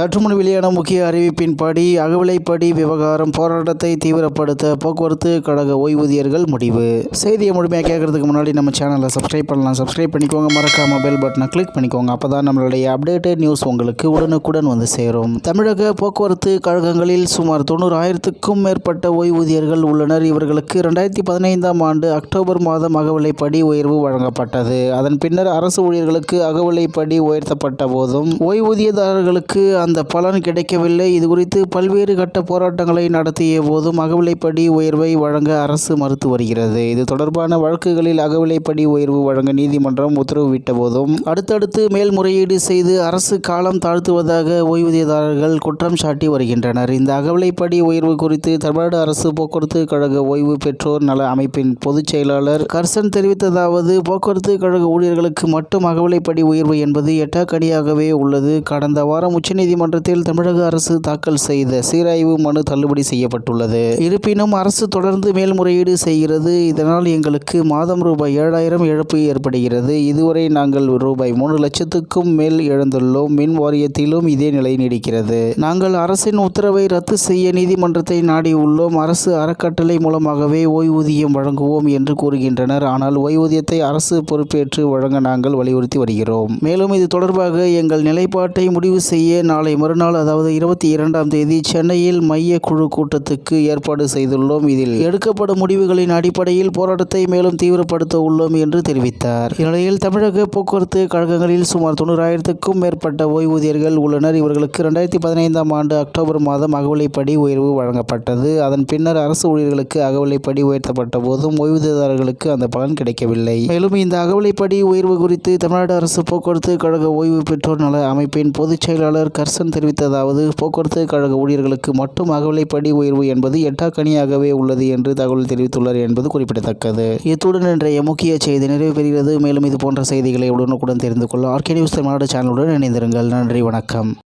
சற்றுமுன் வெளியான முக்கிய அறிவிப்பின்படி அகவிலைப்படி விவகாரம் போராட்டத்தை தீவிரப்படுத்த போக்குவரத்து கழக ஓய்வூதியர்கள் முடிவு. செய்தியை முழுமையாக கேட்கறதுக்கு முன்னாடி நம்ம சேனலை சப்ஸ்கிரைப் பண்ணலாம். சப்ஸ்கிரைப் பண்ணிக்கோங்க. மறக்காம பெல் பட்டனை கிளிக் பண்ணிக்கோங்க. அப்போ தான் நம்மளுடைய அப்டேட்டட் நியூஸ் உங்களுக்கு உடனுக்குடன் வந்து சேரும். தமிழக போக்குவரத்து கழகங்களில் சுமார் தொண்ணூறு ஆயிரத்துக்கும் மேற்பட்ட ஓய்வூதியர்கள் உள்ளனர். இவர்களுக்கு ரெண்டாயிரத்தி பதினைந்தாம் ஆண்டு அக்டோபர் மாதம் அகவிலைப்படி உயர்வு வழங்கப்பட்டது. அதன் பின்னர் அரசு ஊழியர்களுக்கு அகவிலைப்படி உயர்த்தப்பட்ட போதும் ஓய்வூதியதாரர்களுக்கு அந்த பலன் கிடைக்கவில்லை. இது குறித்து பல்வேறு கட்ட போராட்டங்களை நடத்திய போதும் அகவிலைப்படி உயர்வை வழங்க அரசு மறுத்து வருகிறது. இது தொடர்பான வழக்குகளில் அகவிலைப்படி உயர்வு வழங்க நீதிமன்றம் உத்தரவிட்ட போதும் அடுத்தடுத்து மேல்முறையீடு செய்து அரசு காலம் தாழ்த்துவதாக ஓய்வூதியதாரர்கள் குற்றம் சாட்டி வருகின்றனர். இந்த அகவிலைப்படி உயர்வு குறித்து தமிழ்நாடு அரசு போக்குவரத்து கழக ஓய்வு பெற்றோர் நல அமைப்பின் பொதுச் செயலாளர் கர்சன் தெரிவித்ததாவது போக்குவரத்து கழக ஊழியர்களுக்கு மட்டும் அகவிலைப்படி உயர்வு என்பது எட்டாக்கடியாகவே உள்ளது. கடந்த வாரம் நீதிமன்றத்தில் தமிழக அரசு தாக்கல் செய்த சீராய்வு மனு தள்ளுபடி செய்யப்பட்டுள்ளது. இருப்பினும் அரசு தொடர்ந்து மேல்முறையீடு செய்கிறது. இதனால் எங்களுக்கு மாதம் ரூபாய் ஏழாயிரம் இழப்பு ஏற்படுகிறது. இதுவரை நாங்கள் ரூபாய் மூணு லட்சத்துக்கும் மேல் இழந்துள்ளோம். மின் வாரியத்திலும் இதே நிலை நீடிக்கிறது. நாங்கள் அரசின் உத்தரவை ரத்து செய்ய நீதிமன்றத்தை நாடியுள்ளோம் அரசு அறக்கட்டளை மூலமாகவே ஓய்வூதியம் வழங்குவோம் என்று கூறுகின்றனர். ஆனால் ஓய்வூதியத்தை அரசு பொறுப்பேற்று வழங்க நாங்கள் வலியுறுத்தி வருகிறோம். மேலும் இது தொடர்பாக எங்கள் நிலைப்பாட்டை முடிவு செய்ய நாளை மறுநாள் அதாவது இருபத்தி இரண்டாம் தேதி சென்னையில் மைய குழு கூட்டத்துக்கு ஏற்பாடு செய்துள்ளோம் இதில். எடுக்கப்படும் முடிவுகளின் அடிப்படையில் போராட்டத்தை மேலும் தீவிரப்படுத்த உள்ளோம் என்று தெரிவித்தார். இந்நிலையில் தமிழக போக்குவரத்து கழகங்களில் சுமார் தொண்ணூறாயிரத்துக்கும் மேற்பட்ட ஓய்வூதியர்கள் உள்ளனர். இவர்களுக்கு இரண்டாயிரத்தி பதினைந்தாம் ஆண்டு அக்டோபர் மாதம் அகவிலைப்படி உயர்வு வழங்கப்பட்டது. அதன் பின்னர் அரசு ஊழியர்களுக்கு அகவிலைப்படி உயர்த்தப்பட்ட போதும் ஓய்வூதியதாரர்களுக்கு அந்த பலன் கிடைக்கவில்லை. மேலும் இந்த அகவிலைப்படி உயர்வு குறித்து தமிழ்நாடு அரசு போக்குவரத்து கழக ஓய்வு பெற்றோர் நல அமைப்பின் பொதுச் செயலாளர் கர்சன் தெரிவித்ததாவது போக்குவரத்து கழக ஊழியர்களுக்கு மட்டும் அகவிலைப்படி உயர்வு என்பது எட்டாக்கணியாகவே உள்ளது என்று தகவல் தெரிவித்துள்ளார் என்பது குறிப்பிடத்தக்கது. இத்துடன் இன்றைய முக்கிய செய்தி நிறைவு பெறுகிறது. மேலும் இது போன்ற செய்திகளை உடனுக்குடன் தெரிந்து கொள்ள ஆர்கே நியூஸ் தமிழ்நாடு சேனலுடன் இணைந்திருங்கள். நன்றி வணக்கம்.